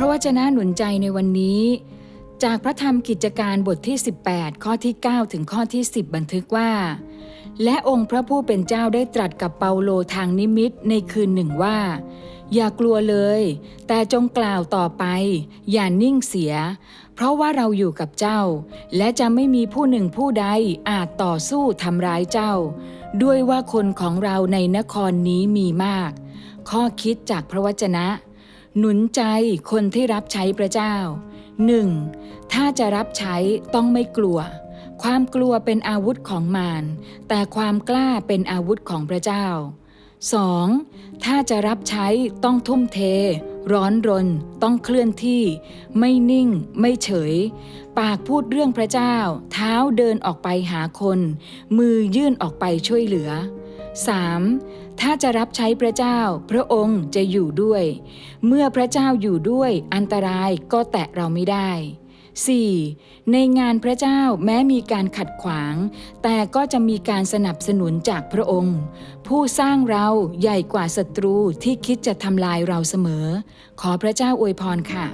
ระวจนะหนุนใจในวันนี้ จากพระธรรมกิจการบทที่ 18 ข้อที่ 9 ถึงข้อที่ 10 บันทึกว่า และองค์พระผู้เป็นเจ้าได้ตรัสกับเปาโลทางนิมิตในคืนหนึ่งว่า อย่ากลัวเลย แต่จงกล่าวต่อไป อย่านิ่งเสีย เพราะว่าเราอยู่กับเจ้า และจะไม่มีผู้หนึ่งผู้ใดอาจต่อสู้ทำร้ายเจ้า ด้วยว่าคนของเราในนครนี้มีมาก ข้อคิดจากพระวจนะ หนุนใจคนที่รับใช้พระเจ้า 1. ถ้าจะรับใช้ต้องไม่กลัว ความกลัวเป็นอาวุธของมาร แต่ความกล้าเป็นอาวุธของพระเจ้า 2. ถ้าจะรับใช้ต้องทุ่มเท ร้อนรน ต้องเคลื่อนที่ ไม่นิ่ง ไม่เฉย ปากพูดเรื่องพระเจ้า เท้าเดินออกไปหาคน มือยื่นออกไปช่วยเหลือ 3. ถ้าจะรับใช้พระเจ้า พระองค์จะอยู่ด้วย เมื่อพระเจ้าอยู่ด้วยอันตรายก็แตะเราไม่ได้ 4. ในงานพระเจ้าแม้มีการขัดขวาง แต่ก็จะมีการสนับสนุนจากพระองค์ ผู้สร้างเราใหญ่กว่าศัตรูที่คิดจะทำลายเราเสมอ ขอพระเจ้าอวยพรค่ะ